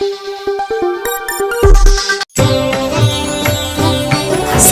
you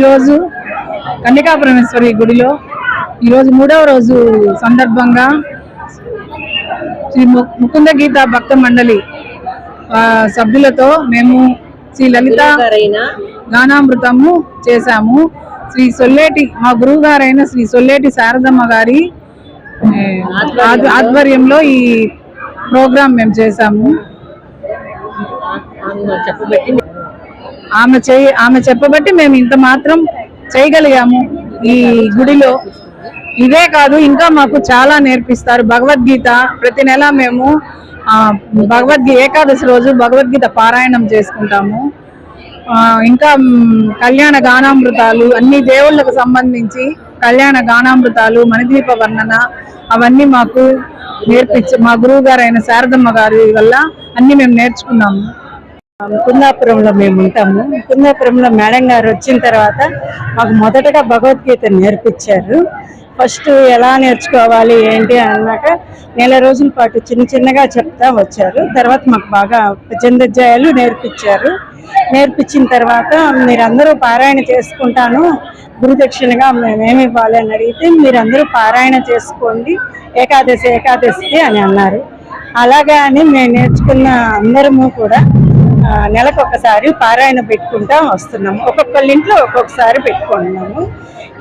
ఈరోజు కన్యకాపరమేశ్వరి గుడిలో ఈరోజు మూడవ రోజు సందర్భంగా శ్రీ ముకుంద గీత భక్త మండలి సభ్యులతో మేము శ్రీ లలిత గానామృతము చేశాము. శ్రీ సొల్లేటి మా గురువు గారైన శ్రీ సొల్లేటి శారదమ్మ గారి ఆధ్వర్యంలో ఈ ప్రోగ్రాం మేము చేశాము. ఆమె చేయి ఆమె చెప్పబట్టి మేము ఇంత మాత్రం చేయగలిగాము ఈ గుడిలో. ఇదే కాదు ఇంకా మాకు చాలా నేర్పిస్తారు. భగవద్గీత ప్రతి నెల మేము భగవద్గీ ఏకాదశి రోజు భగవద్గీత పారాయణం చేసుకుంటాము. ఇంకా కళ్యాణ గానామృతాలు అన్ని దేవుళ్ళకు సంబంధించి కళ్యాణ గానామృతాలు మణిదీప వర్ణన అవన్నీ మాకు నేర్పించి మా గురువు గారు అయిన శారదమ్మ గారి వల్ల అన్ని మేము నేర్చుకున్నాము. కుందాపురంలో మేము ఉంటాము. కుందాపురంలో మేడం గారు వచ్చిన తర్వాత మాకు మొదటగా భగవద్గీత నేర్పించారు. ఫస్ట్ ఎలా నేర్చుకోవాలి ఏంటి అన్నాక నెల రోజుల పాటు చిన్న చిన్నగా చెప్తా వచ్చారు. తర్వాత మాకు బాగా పద్దెనిమిది నేర్పించారు. నేర్పించిన తర్వాత మీరందరూ పారాయణ చేసుకుంటాను. గురుదక్షిణగా మేమేమి ఇవ్వాలి అని అడిగితే మీరందరూ పారాయణ చేసుకోండి ఏకాదశి ఏకాదశికి అని అన్నారు. అలాగా అని మేము నేర్చుకున్న అందరము కూడా నెలకు ఒకసారి పారాయణ పెట్టుకుంటా వస్తున్నాము. ఒక్కొక్కళ్ళ ఇంట్లో ఒక్కొక్కసారి పెట్టుకుంటున్నాము.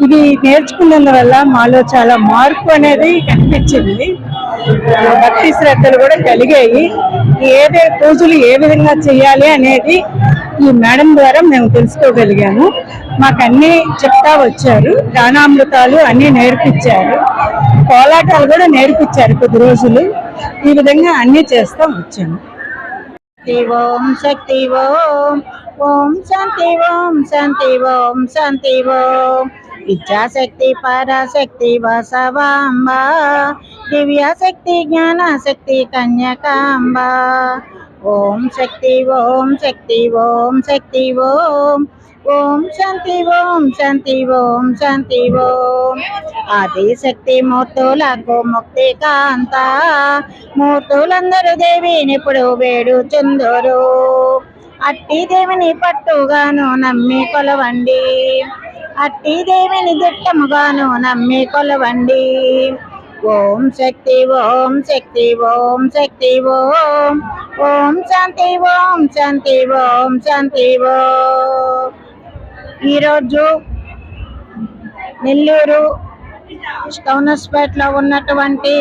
ఇది నేర్చుకున్నందువల్ల మాలో చాలా మార్పు అనేది కనిపించింది. భక్తి శ్రద్ధలు కూడా కలిగాయి. ఏదే పూజలు ఏ విధంగా చేయాలి అనేది ఈ మేడం ద్వారా మేము తెలుసుకోగలిగాము. మాకు అన్నీ చెప్తా వచ్చారు. దానామృతాలు అన్నీ నేర్పించారు. కోలాటాలు కూడా నేర్పించారు కొద్ది రోజులు. ఈ విధంగా అన్నీ చేస్తూ వచ్చాము. ఓం శక్తి ఓం ఓం శాంతి ఓం శాంతి ఓం శాంతి ఓం. ఇచ్ఛాశక్తి పరాశక్తి బసవాంబ దివ్యశక్తి జ్ఞానశక్తి కన్యకాంబ. ఓం శక్తి ఓం శక్తి ఓం శక్తి ఓం. ఓం శాంతి ఓం శాంతి ఓం శాంతి ఓం. ఆది శక్తి మూర్తులకు ముక్తి కాంత. మూర్తులందరూ దేవిని ఇప్పుడు వేడుచుందరు అట్టి దేవిని పట్టుగాను నమ్మి కొలవండి. అట్టి దేవిని దిట్టముగాను నమ్మి కొలవండి. ఓం శక్తి ఓం శక్తి ఓం శక్తి ఓం. ఓం శాంతి ఓం శాంతి ఓం శాంతి ఓం. ఈరోజు నెల్లూరు స్టౌనస్పేటలో ఉన్నటువంటి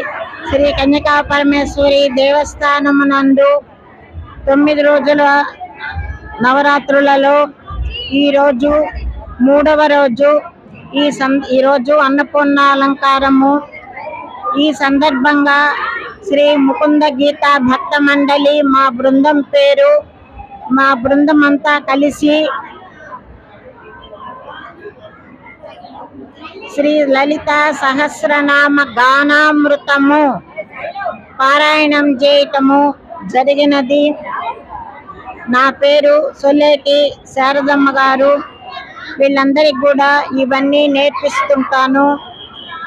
శ్రీ కన్యకా పరమేశ్వరి దేవస్థానము నందు తొమ్మిది రోజుల నవరాత్రులలో ఈరోజు మూడవ రోజు ఈ సం ఈరోజు అన్నపూర్ణ అలంకారము ఈ సందర్భంగా శ్రీ ముకుంద గీత భక్త మండలి మా బృందం పేరు మా బృందం అంతా కలిసి శ్రీ లలిత సహస్రనామ గానామృతము పారాయణం చేయటము జరిగినది. నా పేరు సొల్లేటి శారదమ్మ గారు. వీళ్ళందరికీ కూడా ఇవన్నీ నేర్పిస్తుంటాను.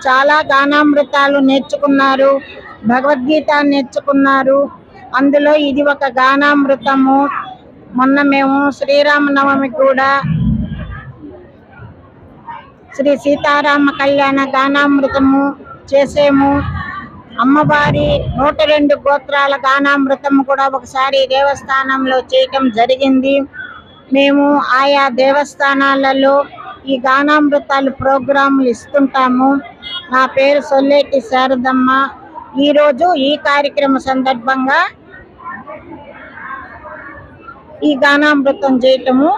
చాలా గానామృతాలు నేర్చుకున్నారు. భగవద్గీత నేర్చుకున్నారు. అందులో ఇది ఒక గానామృతము. మొన్న మేము శ్రీరామనవమి కూడా శ్రీ సీతారామ కళ్యాణ గానామృతము చేసేము. అమ్మవారి నూట రెండు గోత్రాల గానామృతం కూడా ఒకసారి దేవస్థానంలో చేయటం జరిగింది. మేము ఆయా దేవస్థానాలలో ఈ గానామృతాలు ప్రోగ్రాంలు ఇస్తుంటాము. నా పేరు సొల్లేటి శారదమ్మ. ఈరోజు ఈ కార్యక్రమ సందర్భంగా ఈ గానామృతం చేయటము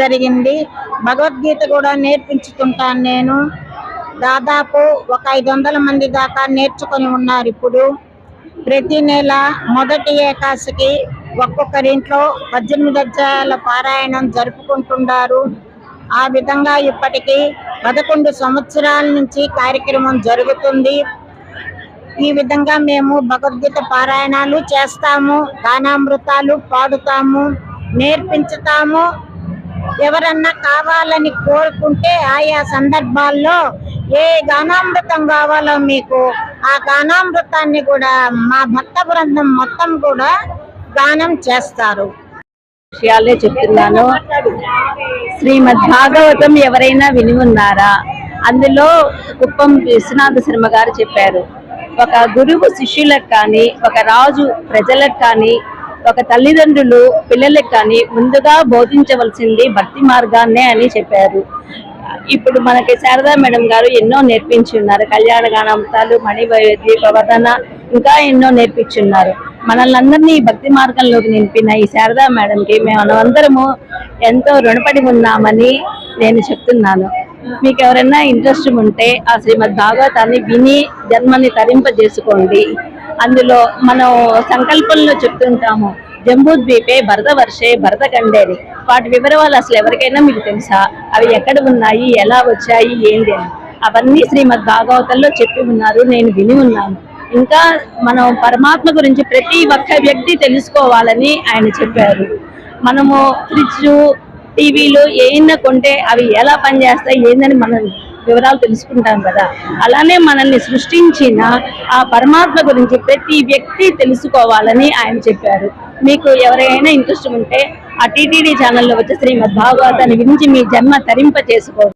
జరిగింది. భగవద్గీత కూడా నేర్పించుకుంటాను నేను. దాదాపు ఒక ఐదు వందల మంది దాకా నేర్చుకొని ఉన్నారు ఇప్పుడు. ప్రతి నెల మొదటి ఏకాశికి ఒక్కొక్కరింట్లో పద్దెనిమిది అధ్యాయాల పారాయణం జరుపుకుంటున్నారు ఆ విధంగా ఇప్పటికీ పదకొండు సంవత్సరాల నుంచి కార్యక్రమం జరుగుతుంది. ఈ విధంగా మేము భగవద్గీత పారాయణాలు చేస్తాము గానామృతాలు పాడుతాము నేర్పించుతాము ఎవరన్నా కావాలని కోరుకుంటే ఆయా సందర్భాల్లో ఏ గానామృతం కావాలో మీకు ఆ గానామృతాన్ని కూడా మా భక్త బృందం మొత్తం కూడా గానం చేస్తారు. విషయాలే చెప్తున్నాను. శ్రీమద్ భాగవతం ఎవరైనా విని ఉన్నారా? అందులో కుప్పం విశ్వనాథ శర్మ గారు చెప్పారు. ఒక గురువు శిష్యులకు కానీ ఒక రాజు ప్రజలకు కానీ ఒక తల్లిదండ్రులు పిల్లలకు కానీ ముందుగా బోధించవలసింది భక్తి మార్గాన్నే అని చెప్పారు. ఇప్పుడు మనకి శారదా మేడం గారు ఎన్నో నేర్పించి ఉన్నారు కళ్యాణ గానామృతాలు మణివైద్య ప్రవర్తన ఇంకా ఎన్నో నేర్పించి ఉన్నారు మనల్ని అందరినీ భక్తి మార్గంలోకి నింపిన ఈ శారదా మేడంకి మేము అందరము ఎంతో రుణపడి ఉన్నామని నేను చెప్తున్నాను. మీకు ఎవరైనా ఇంట్రెస్ట్ ఉంటే ఆ శ్రీమద్ భాగవతాన్ని విని జన్మని తరింపజేసుకోండి. అందులో మనం సంకల్పంలో చెప్తుంటాము జంబూద్వీపే భరత వర్షే భరత కండేరి. వాటి వివరాలు అసలు ఎవరికైనా మీకు తెలుసా? అవి ఎక్కడ ఉన్నాయి? ఎలా వచ్చాయి? ఏంటి అని. అవన్నీ శ్రీమద్ భాగవతంలో చెప్పి ఉన్నారు నేను విని ఉన్నాను. ఇంకా మనం పరమాత్మ గురించి ప్రతి ఒక్క వ్యక్తి తెలుసుకోవాలని ఆయన చెప్పారు. మనము ఫ్రిడ్జ్ టీవీలు ఏమైనా కొంటే అవి ఎలా పనిచేస్తాయి ఏందని మనం వివరాలు తెలుసుకుంటాం కదా. అలానే మనల్ని సృష్టించిన ఆ పరమాత్మ గురించి ప్రతి వ్యక్తి తెలుసుకోవాలని ఆయన చెప్పారు. మీకు ఎవరైనా ఇంట్రెస్ట్ ఉంటే ఆ టీటీడీ ఛానల్లో వచ్చి శ్రీమద్ భాగవతాన్ని గురించి మీ జన్మ తరింప చేసుకోండి